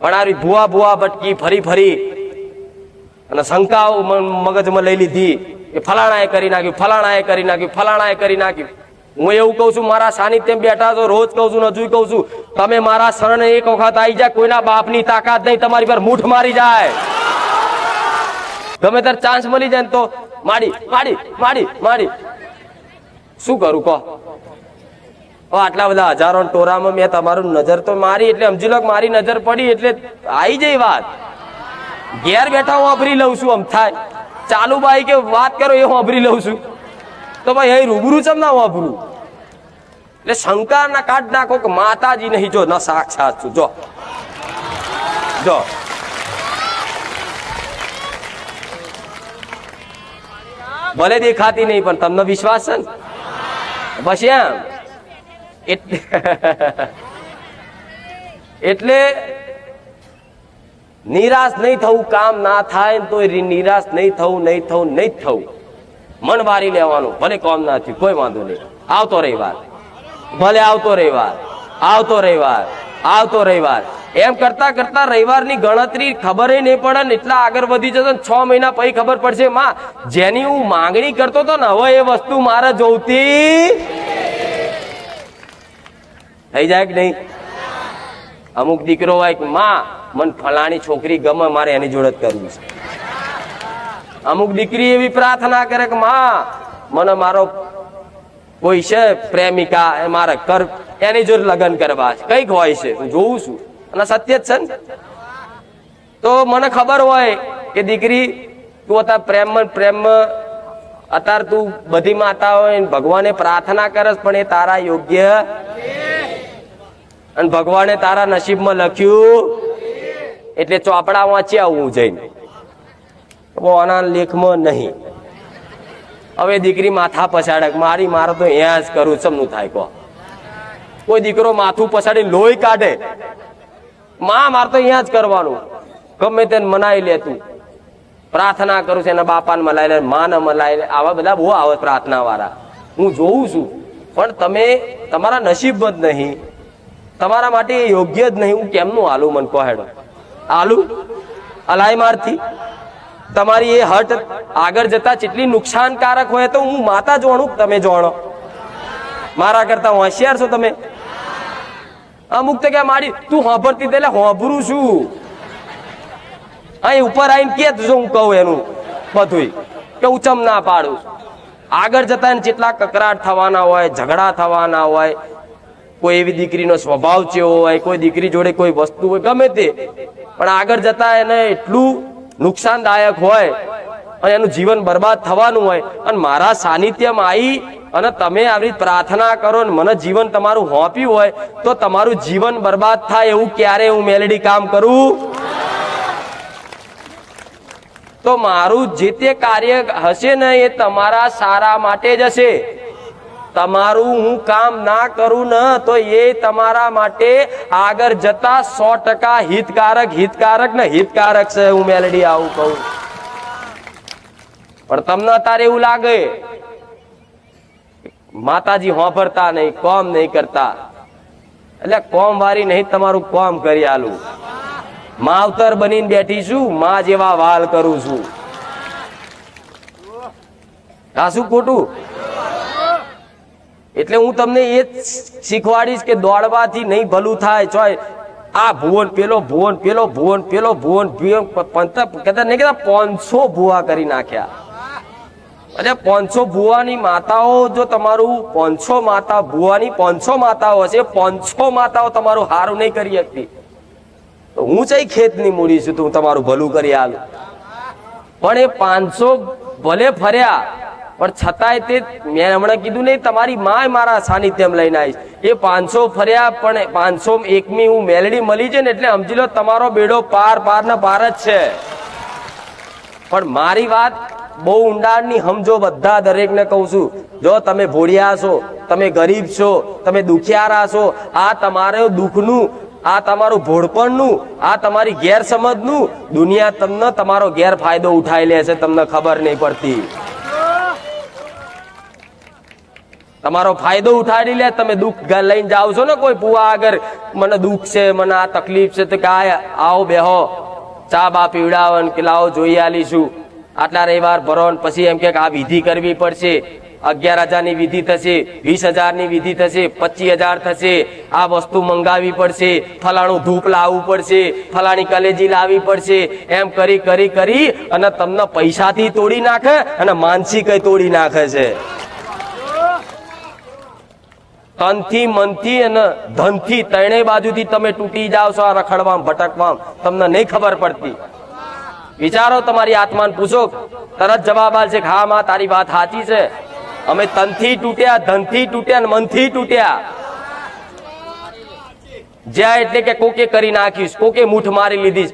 પણ આવી ભૂવા ભૂવા ભટકી ફરી ફરી અને શંકાઓ મગજમાં લઈ લીધી કે ફલાણાએ કરી નાખ્યું, ફલાણાએ કરી નાખ્યું, ફલાણાએ કરી નાખ્યું. હું એવું કહું છું, મારા સાનિધ્યમ બેઠા છો, રોજ કહું છું હજુ કહું છું, તમે મારા શરણે એક વખત આવી જાય કોઈના બાપની તાકાત નહીં, તમારી પર મૂઠ મારી જાય. ગમે ત્યારે ચાન્સ મળી જાય ને તો માડી માડી માડી માડી. શું કરું કહો? આટલા બધા હજારો ટોરામાં મેં તમારું નજર તો મારી, એટલે સમજી લો મારી નજર પડી, એટલે આવી જઈ વાત. ઘેર બેઠા હું અભરી લઉં છું, આમ થાય. ચાલુ ભાઈ કે વાત કરો, એ હું અભરી લઉં છું. તો ભાઈ, અહીં રૂબરૂ ચમ ના હું અભરું? એટલે શંકા ના કાઢ નાખો કે માતાજી નહીં, જો ના સાક્ષાત છું, જો. જો. ભલે દેખાતી નહીં, પણ તમને વિશ્વાસ છે ને? બસ એમ. એટલે નિરાશ નહીં થવું, કામ ના થાય તો નિરાશ નહીં થવું નહીં થવું નહીં થવું. મન વારી લેવાનું, ભલે કોમ ના થયું, કોઈ વાંધો નહીં. આવતો રવિવાર. ભલે આવતો રવિવાર આવતો રવિવાર આવતો રવિવાર. એમ કરતા કરતા રવિવારની ગણતરી ખબર નહીં પડે ને એટલા આગળ વધી જશે છ મહિના પછી ખબર પડશે, માં, જેની હું માંગણી કરતો હતો ને હવે એ વસ્તુ મારે જોવતી થઈ જાય કે નહીં? અમુક દીકરો હોય કે, માં, મને ફલાણી છોકરી ગમે, મારે એની જોડે જ કરવું છે. અમુક દીકરી એવી પ્રાર્થના કરે કે, માં, મને મારો કોઈ છે પ્રેમિકા, એ મારે કર, એની જોડે લગ્ન કરવા છે. કંઈક હોય છે હું જોઉં છું. અને સત્ય જ છે ને? તો મને ખબર હોય કે દીકરી, તું અત્યારે પ્રેમમાં પ્રેમમાં અત્યારે તું બધી માતા હોય ભગવાને પ્રાર્થના કરસ, પણ એ તારા યોગ્ય અને ભગવાને તારા નસીબમાં લખ્યું, એટલે ચોપડા વાંચી આવવું જઈને. આના લેખમાં નહીં. હવે દીકરી માથા પછાડે, મારી મારે તો અહીંયા જ કરું સમનું થાય કહો કોઈ દીકરો માથું પછાડી લોહી કાઢે. માં, મારે તો અહીંયા જ કરવાનું. ગમે તેને મનાઈ લેતું પ્રાર્થના કરું છું, એના બાપાને મલાઈ લે, માને મલાઈ લે. આવા બધા બહુ આવે પ્રાર્થના વાળા હું જોઉં છું. પણ તમે તમારા નસીબમાં જ નહીં. તમારા માટે એ યોગ્ય જ નહીં, હું કેમનું આલું મન હેડો. આલુ? અલાઈ મારથી? તમારી એ હટ આગળ જતા જેટલી નુકસાનકારક હોય તો હું માતા જોણું તમે જોણો? મારા કરતા હોશિયાર છો તમે? અમુક તો કે મારી, તું હોભરતી એટલે હોભરું છું. અહીં ઉપર આવીને કે જો હું કહું એનું બધું કે હું ચમ ના પાડું? આગળ જતા જેટલા કકરાટ થવાના હોય, ઝઘડા થવાના હોય કોઈ એવી દીકરીનો સ્વભાવ ચેવો હોય, કોઈ દીકરી જોડે કોઈ વસ્તુ હોય, ગમે તે. પણ આગળ જતા એને એટલું નુકસાનદાયક હોય અને એનું જીવન બરબાદ થવાનું હોય. અને મારા સાનિધ્યમાં આવી અને તમે આવી પ્રાર્થના કરો ને મને જીવન તમારું હોપ્યું હોય, તો તમારું જીવન બરબાદ થાય એવું ક્યારે હું મેલેડી કામ કરું? તો મારું જે તે કાર્ય હશે ને એ તમારા સારા માટે જ હશે. તમારું હું કામ ના કરું ને, તો એ તમારા માટે આગળ જતા સો ટકા હિતકારક હિતકારક ને હિતકારક છે હું મેલડી આવું કહું. પણ તમને અત્યારે એવું લાગે, માતાજી હોભરતા નહીં, કોમ નહીં કરતા. એટલે કોમ વારી નહીં, તમારું કોમ કરી આલું. માવતર બનીને બેઠી છું, માં જેવા વાલ કરું છું. આ શું ખોટું? એટલે હું તમને એ શીખવાડીશ કે દોડવાથી નહીં ભલું થાય. ચોય, આ ભુવન પેલો ભુવન પેલો ભુવન પેલો, ભુવન પંતા કહેતા નહીં કહેતા પાંચસો ભુવા કરી નાખ્યા. એટલે પાંચસો ભુવાની માતાઓ, જો તમારું પાંચસો માતા ભુવાની પાંચસો માતાઓ હશે પાંચસો માતાઓ તમારું હારું નહીં કરી શકતી. તો હું ચઈ ખેતની મૂડી છું તો હું તમારું ભલું કરી આલું. પણ એ પાંચસો ભલે ફર્યા પણ છતાંય તે મેં હમણાં કીધું નહીં, તમારી માય મારા સાનિધ્યમ લઈને આવીશ. એ પાંચસો ફર્યા, પણ પાંચસો એકમી હું મેલડી મળી છે ને એટલે સમજી લો તમારો બેડો પાર પાર ને પાર જ છે. પણ મારી વાત બહુ ઊંડાણની સમજો બધા દરેકને કહું છું. જો તમે ભોળિયા છો, તમે ગરીબ છો, તમે દુખિયારા છો, આ તમારે દુઃખનું, આ તમારું ભોળપણનું, આ તમારી ગેરસમજનું, દુનિયા તમને તમારો ગેરફાયદો ઉઠાઈ લે છે, તમને ખબર નહીં પડતી. તમારો ફાયદો ઉઠાડી લે, તમે દુઃખ લઈને જાઓ છો ને કોઈ પુવા આગળ, મને દુઃખ છે, મને આ તકલીફ છે, તો કે આવો બેહો, ચા બા પીવડાવો કે લાવો જોઈ આલીશું. આટલા રવિવાર ભરો પછી એમ કે આ વિધિ કરવી પડશે. અગિયાર હજારની વિધિ થશે, વીસ હજારની વિધિ થશે, પચીસ હજાર થશે, આ વસ્તુ મંગાવવી પડશે, ફલાણું ધૂપ લાવવું પડશે, ફલાણી કલેજી લાવવી પડશે, એમ કરી કરી કરી, અને તમને પૈસાથી તોડી નાખે અને માનસિક તોડી નાખે છે. તનથી મનથી અને ધનથી ત્રણેય બાજુથી તમે તૂટી જાઓ છો આ રખડવામ, ભટકવામ, તમને નહીં ખબર પડતી. વિચારો તમારી આત્માને, પૂછો. તરત જવાબ આવશે કે હા, માં, તારી વાત સાચી છે. અમે તનથી તૂટ્યા, ધનથી તૂટ્યા અને મનથી તૂટ્યા. જ્યાં એટલે કે કોકે કરી નાખીશ, કોકે મૂઠ મારી લીધી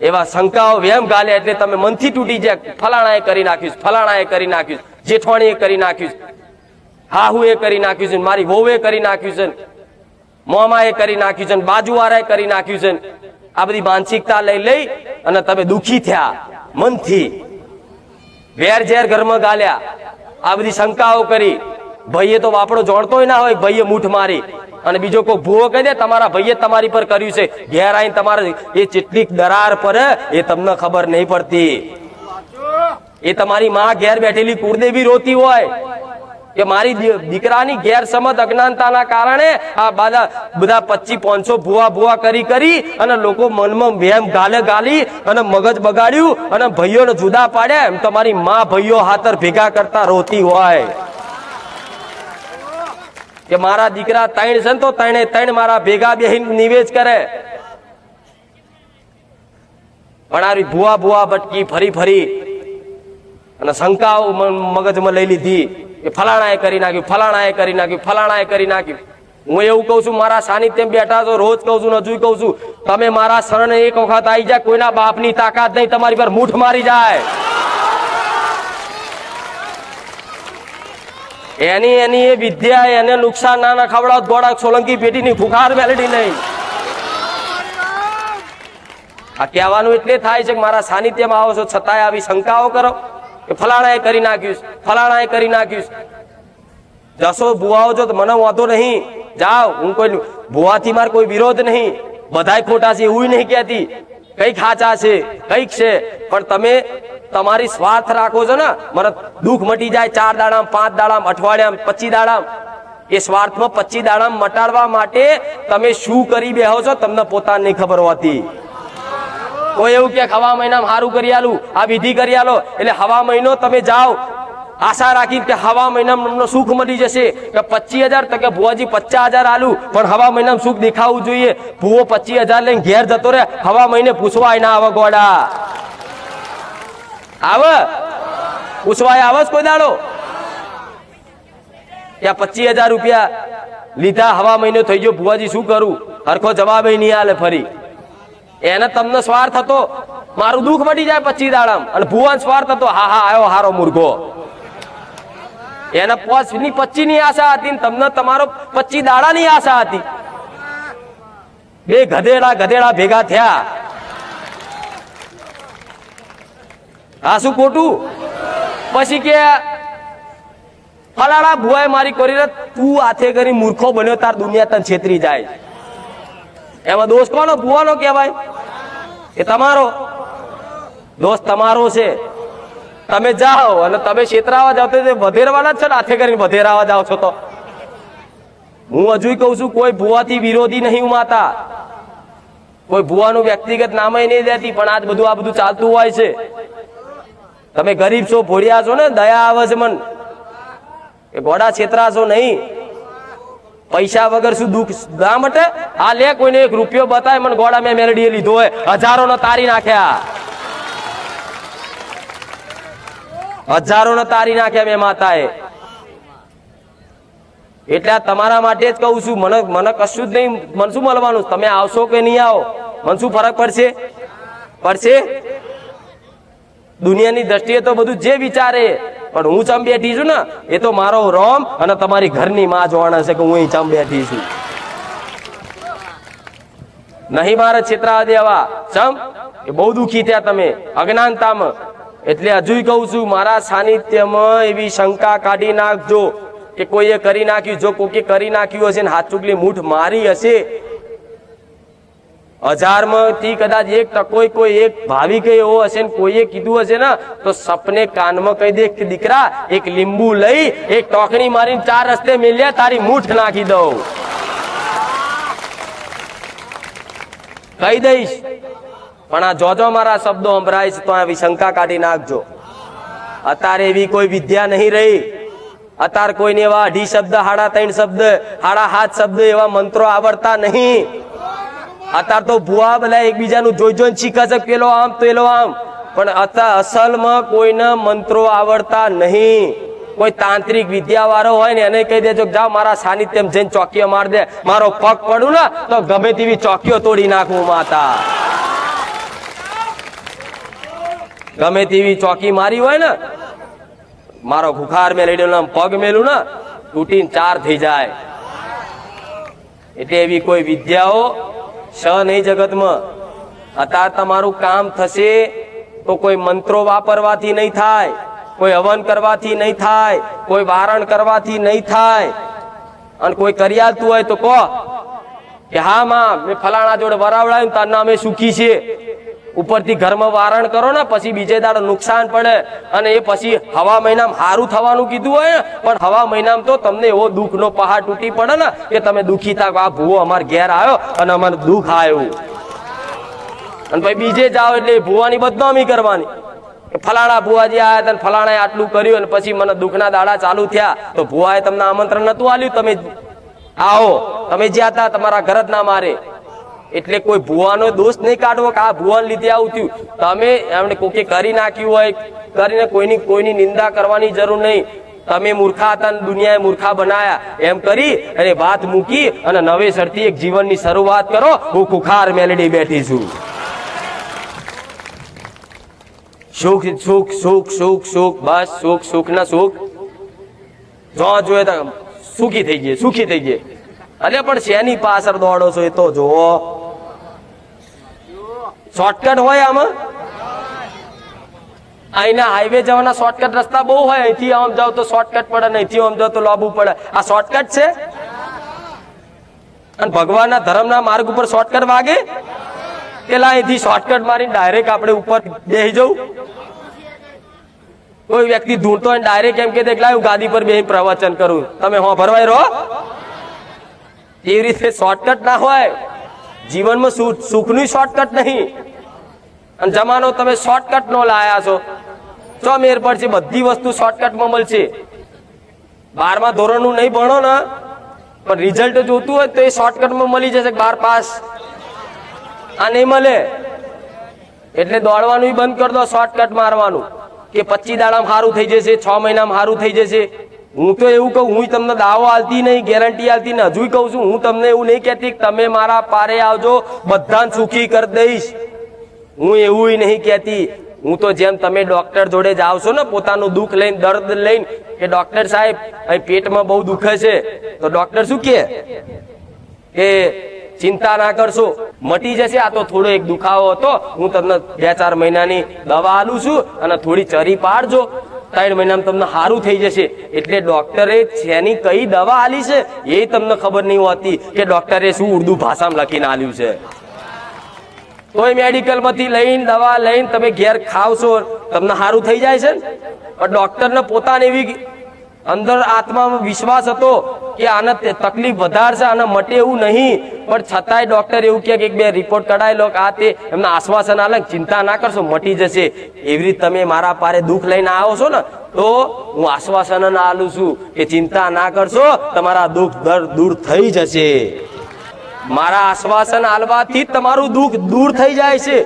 એવા શંકાઓ વેમ ગાલે એટલે તમે મનથી તૂટી જાય ફલાણાએ કરી નાખ્યું ફલાણાએ કરી નાખ્યું જેઠવાણીએ કરી નાખ્યું છે. એ કરી નાખ્યું છે મારી વહુએ કરી નાખ્યું છે મોમાએ કરી નાખ્યું છે બાજુવાળાએ કરી નાખ્યું છે આ બધી માનસિકતા લઈ લઈ અને તમે દુખી થયા, મનથી. વેર ઝેર ઘરમાં ગાલ્યા, આ બધી શંકાઓ કરી. ભાઈએ તો વાપડો જોણતોય ના હોય, ભાઈએ મૂઠ મારી. અને બીજો કોઈ ભૂવો કહી દે, તમારા ભાઈએ તમારી પર કર્યું છે. ઘેર આવીને તમારે એ ચેટલી દરાર પર એ તમને ખબર નહીં પડતી. એ તમારી માં ઘેર બેઠેલી કુળદેવી રોતી હોય. કે મારી દીકરાની ગેરસમજ અજ્ઞાનતાના કારણે આ બધા બધા પચી પાંચસો ભૂવા ભૂવા કરી કરી અને લોકો મનમાં વેમ ગાલે ગાલી અને મગજ બગાડ્યું અને ભાઈઓને જુદા પાડ્યા. એમ તમારી મા ભાઈઓ હાથર ભેગા કરતા રોતી હોય. કે મારા દીકરા ત્રણ છે ને તો ત્રણે ત્રણ મારા ભેગા બેહીન નિવેશ કરે. પણ આ ભૂવા ભૂવા ભટકી ફરી ફરી અને શંકાઓ મગજમાં લઈ લીધી. કે ફલાણાએ કરી નાખ્યું, ફલાણાએ કરી નાખ્યું, ફલાણાએ કરી નાખ્યું. હું એવું કહું છું, મારા સાનિધ્યમ બેઠા છો, રોજ કહું છું હજુ કહું છું, તમે મારા શરણે એક વખત આવી જાય કોઈના બાપની તાકાત નહીં, તમારી પર મૂઠ મારી જાય. એની એની એ વિદ્યા, એને નુકસાન ના ના ખવડાવ ગોળા સોલંકી પેટીની ફુખાર મેલેડી નહીં. આ કહેવાનું એટલે થાય છે કે મારા સાનિધ્યમાં આવો છો, છતાંય આવી શંકાઓ કરો. કે ફલાણાએ કરી નાખ્યું ફલાણાએ કરી નાખ્યું. જશો ભુવાઓ જો મને વાંધો નહીં. જાઓ, હું કોઈ ભુવાથી માર કોઈ વિરોધ નહીં. બધાય ખોટા છે, એવું નહીં કહેતી. કંઈક હાચા છે, કંઈક છે. પણ તમે તમારી સ્વાર્થ રાખો છો ને, મને દુઃખ મટી જાય ચાર દાડામ, પાંચ દાડામ, અઠવાડિયામ, પચીસ દાડામ. એ સ્વાર્થમાં પચીસ દાડામ મટાડવા માટે તમે શું કરી બેહો છો, તમને પોતાને ખબર હોતી. કોઈ એવું કે હવા મહિનામાં સારું કરી આલું, આ વિધિ કરી આલો, એટલે હવા મહિનો તમે જાઓ, આશા રાખી કે હવા મહિનામાં સુખ મળી જશે, કે પચીસ હજાર તો કે ભુવાજી પચાસ હજાર આલું, પણ હવા મહિનામાં સુખ દેખાવું જોઈએ. ભુવો પચીસ હજાર લઈને ઘેર જતો રહે, હવા મહિને પૂછવાય ના આવે ગોડા. આવે? પૂછવાય આવે કોઈ દાડો. ત્યાં પચીસ હજાર રૂપિયા લીધા, હવા મહિનો થઈ ગયો, ભુવાજી શું કરું? હરખો જવાબ નહીં આલે ફરી. એને તમને સ્વાર્થ હતો. મારું દુઃખ મટી જાય પચી દાડામ. અને ભુવન સ્વાર્થ હતો. હા હા આવ્યો હારો મુર્ગો એને ની પચી ની આશા હતી તમને તમારો પચી દાડા ની આશા હતી. બે ગધેડા ગધેડા ભેગા થયા. આ શું ખોટું? પછી કે, ફલાણા ભુવાએ મારી કરીને તું હાથે કરી મૂર્ખો બન્યો, તાર દુનિયા તને છેતરી જાય. એમાં દોષ કોનો? ભુવાનો કહેવાય. એ તમારો. દોષ તમારો છે. તમે જાઓ અને તમે છેતરાવા જાઓ તો વધેરવાના જ છો ને? હાથે કરીને વધેરાવા જાઓ છો તો. હું હજુ કહું છું, કોઈ ભુવાથી વિરોધી નહીં માતા કોઈ ભુવાનું વ્યક્તિગત નામે નહીં દેતી પણ આજ બધું આ બધું ચાલતું હોય છે. તમે ગરીબ છો, ભોળિયા છો ને? દયા આવે છે મન. એ ગોડા છેતરાશો નહીં. પૈસા વગર શું દુઃખ? ના મટે? આ લે, કોઈને એક રૂપિયો બતાય, મને ગોળા મેં મેલડીએ લીધો હોય. હજારો નો તારી નાખ્યા. હજારો નો તારી નાખ્યા મેં માતાએ. એટલે તમારા માટે જ કહું છું, મને મને કશું જ નહીં, મને શું મળવાનું? તમે આવશો કે નહીં આવો? મને શું ફરક પડશે? પડશે? દુનિયાની દ્રષ્ટિએ તો બધું જે વિચારે પણ હું ચમ બેઠી છું ને, એ તો મારો રોમ અને તમારી ઘરની માં જોવાના છે કે હું ચમ બેઠી છું. નહીં મારે છેતરા દેવા ચમ? એ બહુ દુખી થયા તમે. અજ્ઞાનતામાં. એટલે હજુ કહું છું, મારા સાનિધ્યમાં એવી શંકા કાઢી નાખજો કે કોઈએ કરી નાખ્યું. જો કોકે કરી નાખ્યું હશે ને હાથ ચૂકલી મૂઠ મારી હશે હજારમાંથી કદાચ એક કોઈ કોઈ એક ભાવિક એવો હશે ને કોઈએ કીધું હશે ને, તો સપને કાનમાં કહી દે કે દીકરા, એક લીંબુ લઈ, એક ટોકણી મારીને ચાર રસ્તે મેલ્યા, તારી મૂઠ નાખી દઉં. કહી દઈશ. પણ આ જોજો મારા શબ્દો સંભળાય છે, તો આવી શંકા કાઢી નાખજો. અત્યારે એવી કોઈ વિદ્યા નહીં રહી. અત્યારે કોઈને એવા અઢી શબ્દ હાડા ત્રણ શબ્દ હાડા હાથ શબ્દ એવા મંત્રો આવડતા નહીં. અત્યારે તો ભુઆ બધા એકબીજાનું જોઈ જોઈને શીખે છે, પેલો આમ પેલો આમ. પણ અત્યારે અસલમાં કોઈને મંત્રો આવડતા નહીં. કોઈ તાંત્રિક વિદ્યાવાળો હોય ને એને કહી દેજો જાઓ મારા સાનિધ્યમ જઈને ચોકીઓ માર દે. મારો પગ પડું ને, તો ગમે તેવી ચોકીઓ તોડી નાખું માતા. ગમે તેવી ચોકી મારી હોય ને, મારો ખુખાર મેલેડેલો આમ પગ મેલું ને, તૂટીને ચાર થઈ જાય. એટલે એવી કોઈ વિદ્યાઓ શ નહીં જગતમાં અત્યારે તમારું કામ થશે તો કોઈ મંત્રો વાપરવાથી નહીં થાય, કોઈ હવન કરવાથી નહીં થાય, કોઈ વારણ કરવાથી નહીં થાય. અને કોઈ કરી આલતું હોય તો કહો કે, હા, માં, મેં ફલાણા જોડે વરાવડાયું તાર નામે સુખી છે. ઉપરથી ઘરમાં વારણ કરો ને, પછી બીજે દાડો નુકસાન પડે. અને એ પછી હવા મહિનામાં સારું થવાનું કીધું હોય, પણ હવા મહિનામાં તો તમને એવો દુઃખનો પહાડ તૂટી પડે ને, કે તમે દુઃખી થાક, આ ભૂવો અમારે ઘેર આવ્યો અને અમારે દુઃખ આવ્યું. અને પછી બીજે જાઓ એટલે ભૂવાની બદનામી કરવાની. ફલાણા ભુવાજી આવ્યા હતા ફલાણાએ આટલું કર્યું અને પછી મને દુઃખના દાડા ચાલુ થયા. તો ભુવાએ તમને આમંત્રણ નતું આલ્યું તમે આવો, તમે જ્યાં હતા, તમારા ઘર જ ના મારે. એટલે કોઈ ભુવાનો દોષ નહીં કાઢવો કે આ ભુવાન લીધે આવું થયું. તમે એમણે કોકે કરી નાખ્યું હોય, કરીને કોઈની કોઈની નિંદા કરવાની જરૂર નહીં. તમે મૂર્ખા હતા દુનિયાએ મૂર્ખા બનાયા. એમ કરી અને વાત મૂકી અને નવેસરથી એક જીવનની શરૂઆત કરો. હું ખુખાર મેલેડી બેઠી છું. સુખ સુખ સુખ સુખ સુખ, બસ સુખ સુખ ના સુખ. જો જોઈએ સુખી થઈ ગયે સુખી થઈ ગયે અરે પણ શેની પાછળ દોડો છો એ તો જુઓ. શોર્ટકટ હોય આમાં? અહીંના હાઈવે જવાના શોર્ટકટ રસ્તા બહુ હોય, અહીંથી આમ જાવ તો શોર્ટકટ પડે ને અહીંથી આમ જાવ તો લાંબુ પડે. આ શોર્ટકટ છે? અને ભગવાનના ધર્મના માર્ગ ઉપર શોર્ટકટ વાગે? પેલા અહીંથી શોર્ટકટ મારીને ડાયરેક્ટ આપણે ઉપર બેસી જવું. કોઈ વ્યક્તિ ધૂણતો હોય ડાયરેક્ટ એમ કે દે કે લાવ હું ગાદી પર બેસી પ્રવચન કરું. તમે હો ભરવાય રહો? એવી રીતે શોર્ટકટ ના હોય. જીવનમાં સુખનું શોર્ટકટ નહીં. અને જમાનો તમે શોર્ટકટ નો લાયા છો. ચો મેર પડશે, બધી વસ્તુ શોર્ટકટમાં મળશે. બારમા ધોરણનું નહીં ભણો ને, પણ રિઝલ્ટ જોતું હોય તો એ શોર્ટકટમાં મળી જશે બાર પાસ. આ નહીં મળે. એટલે દોડવાનું બંધ કરી દો શોર્ટકટ મારવાનું. કે પચીસ દાડામાં સારું થઈ જશે, છ મહિનામાં સારું થઈ જશે. હું તો એવું કહું, હું તમને દાવો આલતી નહીં ગેરંટી આલતી ને હજુ કહું છું, હું તમને એવું નહીં કહેતી તમે મારા પારે આવજો, બધાને સુખી કરી દઈશ. હું એવું નહીં કહેતી. હું તો જેમ તમે ડોક્ટર જોડે જાવ છો ને, પોતાનું દુઃખ લઈને, દર્દ લઈને, કે ડોક્ટર સાહેબ, અહીં પેટમાં બહુ દુખે છે, તો ડોક્ટર શું કહે? કે ચિંતા ના કરશો, મટી જશે. આ તો થોડો એક દુખાવો હતો. હું તમને બે ચાર મહિનાની દવા આલું છું અને થોડી ચરી પાડજો. ત્રણ મહિનામાં તમને સારું થઈ જશે. એટલે ડોક્ટરે જેની કઈ દવા આલી છે એ તમને ખબર નહીં હોતી કે ડોક્ટરે શું ઉર્દુ ભાષામાં લખીને આલ્યું છે. તોય મેડિકલમાંથી લઈને દવા લઈને તમે ઘેર ખાવશો તમને સારું થઈ જાય છે ને? પણ ડોક્ટરને પોતાને એવી અંદર આત્મામાં વિશ્વાસ હતો કે આને તે તકલીફ વધારશે આને મટે એવું નહીં. પણ છતાંય ડોક્ટર એવું કહે કે બે રિપોર્ટ કઢાઈ લો આ તે એમને આશ્વાસન આલે ચિંતા ના કરશો, મટી જશે. એવી રીતે તમે મારા પારે દુઃખ લઈને આવો છો ને, તો હું આશ્વાસન આલું છું કે ચિંતા ના કરશો, તમારા દુઃખ દર દૂર થઈ જશે. મારા આશ્વાસન આલવાથી તમારું દુઃખ દૂર થઈ જાય છે.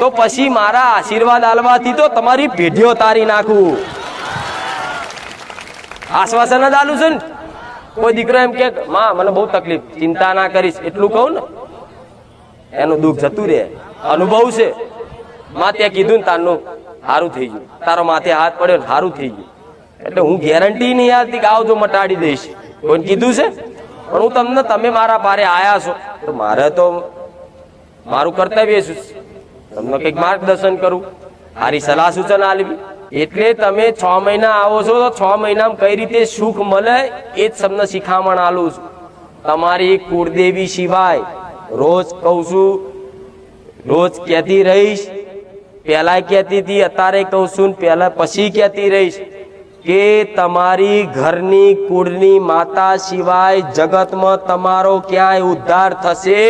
તો પછી મારા આશીર્વાદ આલવાથી તો તમારી પેઢીઓ તારી નાખું. આશ્વાસન જ આલું છે ને. કોઈ દીકરો એમ કે, માં, મને બહુ તકલીફ, ચિંતા ના કરીશ. એટલું કહું ને, એનું દુઃખ જતું રહે. અનુભવ છે. માં ત્યાં કીધું ને, તારનું સારું થઈ ગયું. તારો માથે હાથ પડ્યો ને સારું થઈ ગયું. એટલે હું ગેરંટી નહીં આવતી કે આવજો, મટાડી દઈશ. કોઈને કીધું છે? પણ હું તમને, તમે મારા પારે આયા છો, તો મારે તો મારું કર્તવ્ય શું તમને કંઈક માર્ગદર્શન કરું સારી સલાહ સૂચન આલવી એટલે તમે છ મહિના આવો છો તો છ મહિનામાં કઈ રીતે સુખ મળે એ જ તમને શિખામણ આલું છું. તમારી કુળદેવી સિવાય રોજ કહું છું, રોજ કહેતી રહીશ, પહેલા કહેતી હતી, અત્યારે કહું છું, પહેલા પછી કહેતી રહીશ કે તમારી ઘરની કુળની માતા સિવાય જગતમાં તમારો ક્યાંય ઉદ્ધાર થશે